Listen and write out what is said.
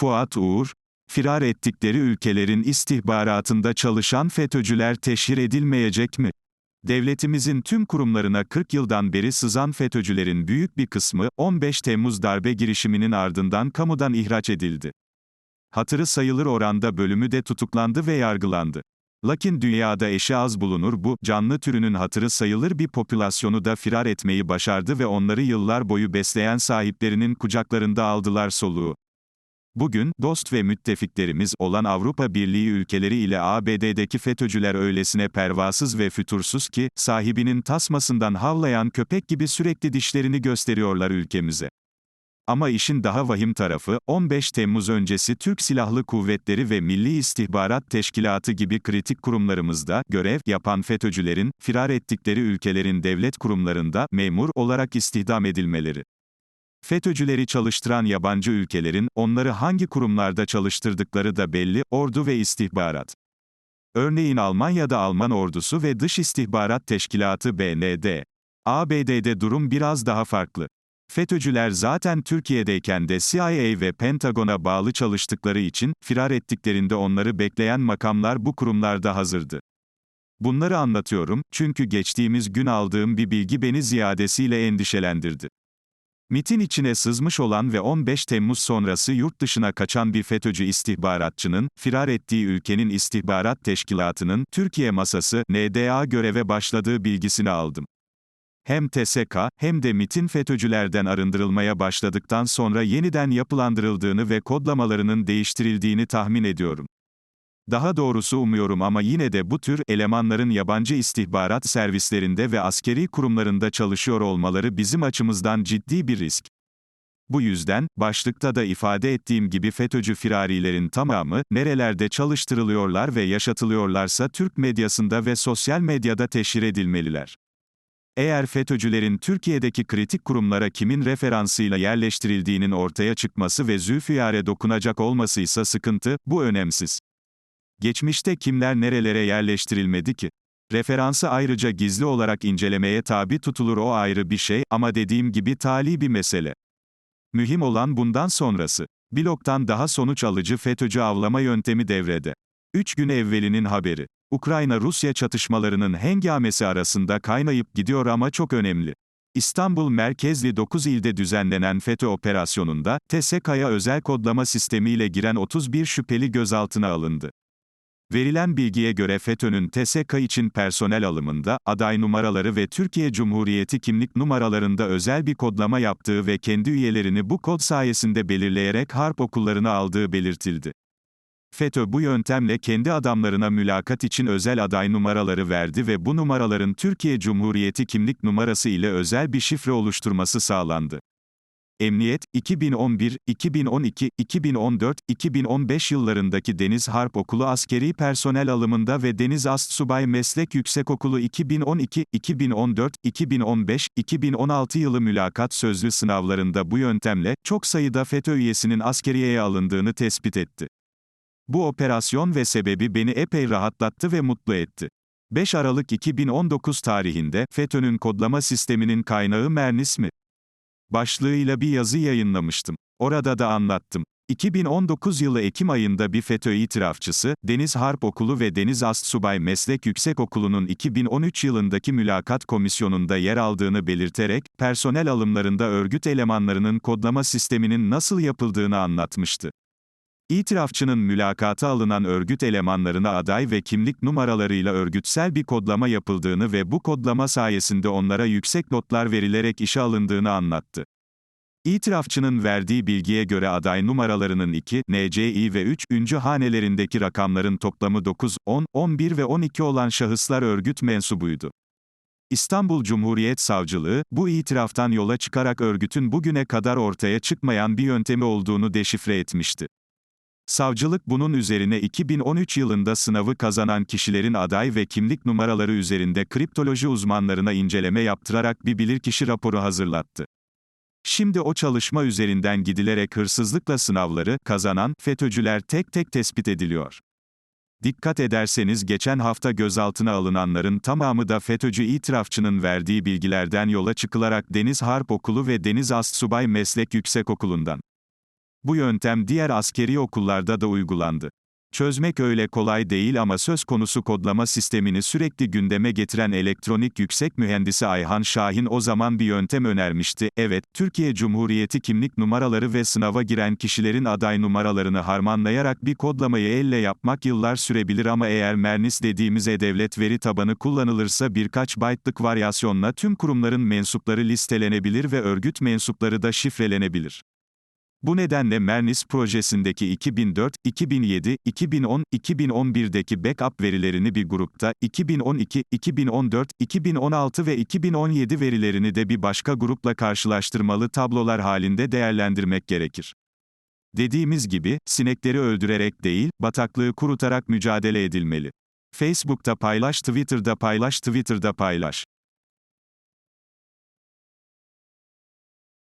Fuat Uğur, firar ettikleri ülkelerin istihbaratında çalışan FETÖ'cüler teşhir edilmeyecek mi? Devletimizin tüm kurumlarına 40 yıldan beri sızan FETÖ'cülerin büyük bir kısmı, 15 Temmuz darbe girişiminin ardından kamudan ihraç edildi. Hatırı sayılır oranda bölümü de tutuklandı ve yargılandı. Lakin dünyada eşi az bulunur bu, canlı türünün hatırı sayılır bir popülasyonu da firar etmeyi başardı ve onları yıllar boyu besleyen sahiplerinin kucaklarında aldılar soluğu. Bugün, dost ve müttefiklerimiz olan Avrupa Birliği ülkeleri ile ABD'deki FETÖ'cüler öylesine pervasız ve fütursuz ki, sahibinin tasmasından havlayan köpek gibi sürekli dişlerini gösteriyorlar ülkemize. Ama işin daha vahim tarafı, 15 Temmuz öncesi Türk Silahlı Kuvvetleri ve Milli İstihbarat Teşkilatı gibi kritik kurumlarımızda görev yapan FETÖ'cülerin, firar ettikleri ülkelerin devlet kurumlarında memur olarak istihdam edilmeleri. FETÖ'cüleri çalıştıran yabancı ülkelerin, onları hangi kurumlarda çalıştırdıkları da belli, ordu ve istihbarat. Örneğin Almanya'da Alman ordusu ve Dış İstihbarat Teşkilatı BND. ABD'de durum biraz daha farklı. FETÖ'cüler zaten Türkiye'deyken de CIA ve Pentagon'a bağlı çalıştıkları için, firar ettiklerinde onları bekleyen makamlar bu kurumlarda hazırdı. Bunları anlatıyorum, çünkü geçtiğimiz gün aldığım bir bilgi beni ziyadesiyle endişelendirdi. MIT'in içine sızmış olan ve 15 Temmuz sonrası yurt dışına kaçan bir FETÖ'cü istihbaratçının, firar ettiği ülkenin istihbarat teşkilatının, Türkiye masası, NDA göreve başladığı bilgisini aldım. Hem TSK, hem de MIT'in FETÖ'cülerden arındırılmaya başladıktan sonra yeniden yapılandırıldığını ve kodlamalarının değiştirildiğini tahmin ediyorum. Daha doğrusu umuyorum ama yine de bu tür elemanların yabancı istihbarat servislerinde ve askeri kurumlarında çalışıyor olmaları bizim açımızdan ciddi bir risk. Bu yüzden, başlıkta da ifade ettiğim gibi FETÖ'cü firarilerin tamamı, nerelerde çalıştırılıyorlar ve yaşatılıyorlarsa Türk medyasında ve sosyal medyada teşhir edilmeliler. Eğer FETÖ'cülerin Türkiye'deki kritik kurumlara kimin referansıyla yerleştirildiğinin ortaya çıkması ve zülfiyare dokunacak olmasıysa sıkıntı, bu önemsiz. Geçmişte kimler nerelere yerleştirilmedi ki? Referansı ayrıca gizli olarak incelemeye tabi tutulur o ayrı bir şey ama dediğim gibi tali bir mesele. Mühim olan bundan sonrası. Bloktan daha sonuç alıcı FETÖ'cü avlama yöntemi devrede. Üç gün evvelinin haberi. Ukrayna-Rusya çatışmalarının hengamesi arasında kaynayıp gidiyor ama çok önemli. İstanbul merkezli 9 ilde düzenlenen FETÖ operasyonunda, TSK'ya özel kodlama sistemiyle giren 31 şüpheli gözaltına alındı. Verilen bilgiye göre FETÖ'nün TSK için personel alımında, aday numaraları ve Türkiye Cumhuriyeti kimlik numaralarında özel bir kodlama yaptığı ve kendi üyelerini bu kod sayesinde belirleyerek harp okullarına aldığı belirtildi. FETÖ bu yöntemle kendi adamlarına mülakat için özel aday numaraları verdi ve bu numaraların Türkiye Cumhuriyeti kimlik numarası ile özel bir şifre oluşturması sağlandı. Emniyet, 2011, 2012, 2014, 2015 yıllarındaki Deniz Harp Okulu askeri personel alımında ve Deniz Astsubay Meslek Yüksekokulu 2012, 2014, 2015, 2016 yılı mülakat sözlü sınavlarında bu yöntemle, çok sayıda FETÖ üyesinin askeriyeye alındığını tespit etti. Bu operasyon ve sebebi beni epey rahatlattı ve mutlu etti. 5 Aralık 2019 tarihinde, FETÖ'nün kodlama sisteminin kaynağı Mernis mi? Başlığıyla bir yazı yayınlamıştım. Orada da anlattım. 2019 yılı Ekim ayında bir FETÖ itirafçısı, Deniz Harp Okulu ve Deniz Astsubay Meslek Yüksekokulu'nun 2013 yılındaki mülakat komisyonunda yer aldığını belirterek, personel alımlarında örgüt elemanlarının kodlama sisteminin nasıl yapıldığını anlatmıştı. İtirafçının mülakata alınan örgüt elemanlarına aday ve kimlik numaralarıyla örgütsel bir kodlama yapıldığını ve bu kodlama sayesinde onlara yüksek notlar verilerek işe alındığını anlattı. İtirafçının verdiği bilgiye göre aday numaralarının 2, NCI ve 3. üncü hanelerindeki rakamların toplamı 9, 10, 11 ve 12 olan şahıslar örgüt mensubuydu. İstanbul Cumhuriyet Savcılığı, bu itiraftan yola çıkarak örgütün bugüne kadar ortaya çıkmayan bir yöntemi olduğunu deşifre etmişti. Savcılık bunun üzerine 2013 yılında sınavı kazanan kişilerin aday ve kimlik numaraları üzerinde kriptoloji uzmanlarına inceleme yaptırarak bir bilirkişi raporu hazırlattı. Şimdi o çalışma üzerinden gidilerek hırsızlıkla sınavları kazanan FETÖ'cüler tek tek tespit ediliyor. Dikkat ederseniz geçen hafta gözaltına alınanların tamamı da FETÖ'cü itirafçının verdiği bilgilerden yola çıkılarak Deniz Harp Okulu ve Deniz Astsubay Meslek Yüksekokulu'ndan. Bu yöntem diğer askeri okullarda da uygulandı. Çözmek öyle kolay değil ama söz konusu kodlama sistemini sürekli gündeme getiren elektronik yüksek mühendisi Ayhan Şahin o zaman bir yöntem önermişti. Evet, Türkiye Cumhuriyeti kimlik numaraları ve sınava giren kişilerin aday numaralarını harmanlayarak bir kodlamayı elle yapmak yıllar sürebilir ama eğer Mernis dediğimiz e-devlet veri tabanı kullanılırsa birkaç byte'lık varyasyonla tüm kurumların mensupları listelenebilir ve örgüt mensupları da şifrelenebilir. Bu nedenle Mernis projesindeki 2004, 2007, 2010, 2011'deki backup verilerini bir grupta, 2012, 2014, 2016 ve 2017 verilerini de bir başka grupla karşılaştırmalı tablolar halinde değerlendirmek gerekir. Dediğimiz gibi, sinekleri öldürerek değil, bataklığı kurutarak mücadele edilmeli. Facebook'ta paylaş, Twitter'da paylaş, Twitter'da paylaş.